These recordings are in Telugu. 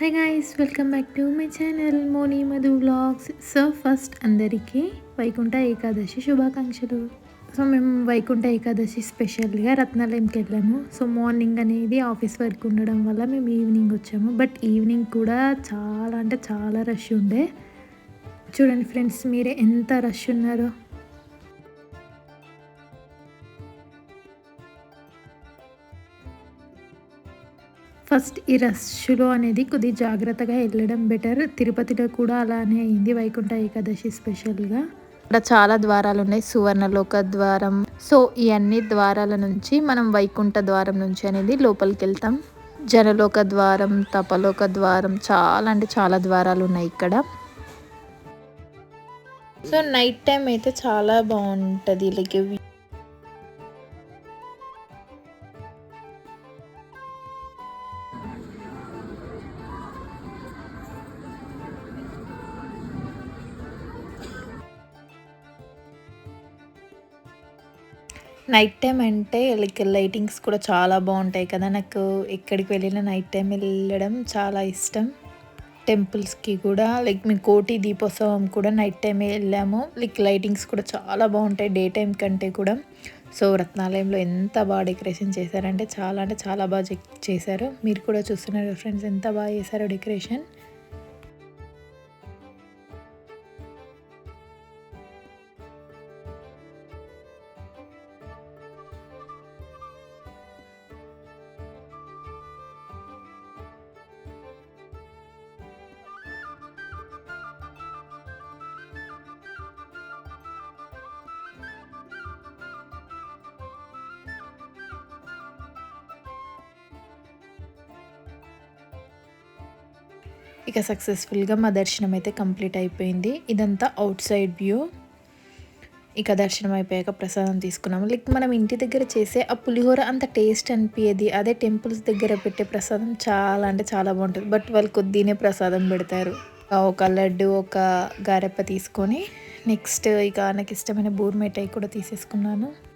Hi guys welcome back to my channel Moni Madhu blogs so first అందరికీ వైకుంఠ ఏకాదశి శుభాకాంక్షలు. సో మేము వైకుంఠ ఏకాదశి స్పెషల్గా రత్నాలయంకి వెళ్ళాము. సో మార్నింగ్ అనేది ఆఫీస్ వర్క్ ఉండడం వల్ల మేము ఈవినింగ్ వచ్చాము. బట్ ఈవినింగ్ కూడా చాలా అంటే చాలా రష్ ఉండే. చూడండి ఫ్రెండ్స్ మీరే ఎంత రష్ ఉన్నారో. ఫస్ట్ ఈ రష్లో అనేది కొద్దిగా జాగ్రత్తగా వెళ్ళడం బెటర్. తిరుపతిలో కూడా అలానే అయింది వైకుంఠ ఏకాదశి స్పెషల్గా. ఇక్కడ చాలా ద్వారాలు ఉన్నాయి. సువర్ణలోక ద్వారం. సో ఈ అన్ని ద్వారాల నుంచి మనం వైకుంఠ ద్వారం నుంచి అనేది లోపలికి వెళ్తాం. జనలోక ద్వారం తపలోక ద్వారం చాలా అంటే చాలా ద్వారాలు ఉన్నాయి ఇక్కడ. సో నైట్ టైం అయితే చాలా బాగుంటుంది. లైక్ నైట్ టైం అంటే లైక్ లైటింగ్స్ కూడా చాలా బాగుంటాయి కదా. నాకు ఎక్కడికి వెళ్ళినా నైట్ టైం వెళ్ళడం చాలా ఇష్టం. టెంపుల్స్కి కూడా లైక్ మేము కోటి దీపోత్సవం కూడా నైట్ టైమే వెళ్ళాము. లైక్ లైటింగ్స్ కూడా చాలా బాగుంటాయి డే టైం కంటే కూడా. సో రత్నాలయంలో ఎంత బాగా డెకరేషన్ చేశారంటే చాలా అంటే చాలా బాగా చేశారు. మీరు కూడా చూస్తున్నారు ఫ్రెండ్స్ ఎంత బాగా చేశారో డెకరేషన్ ఇక సక్సెస్ఫుల్గా మా దర్శనం అయితే కంప్లీట్ అయిపోయింది. ఇదంతా అవుట్ సైడ్ వ్యూ. ఇక దర్శనం అయిపోయాక ప్రసాదం తీసుకున్నాము. లైక్ మనం ఇంటి దగ్గర చేసే ఆ పులిహోర అంత టేస్ట్ అనిపించేది అదే టెంపుల్స్ దగ్గర పెట్టే ప్రసాదం చాలా అంటే చాలా బాగుంటుంది. బట్ వాళ్ళు కొద్దినే ప్రసాదం పెడతారు. ఒక లడ్డు ఒక గారెప్ప తీసుకొని నెక్స్ట్ ఇక నాకు ఇష్టమైన బూర్మేటాయి కూడా తీసేసుకున్నాను.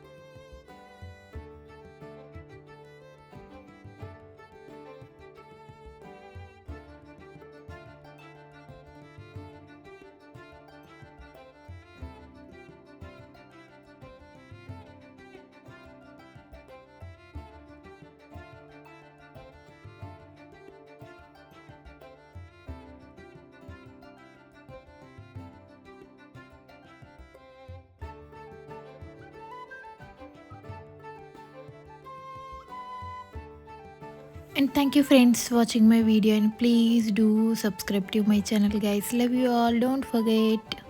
And thank you friends watching my video. And please do subscribe to my channel guys. Love you all. Don't forget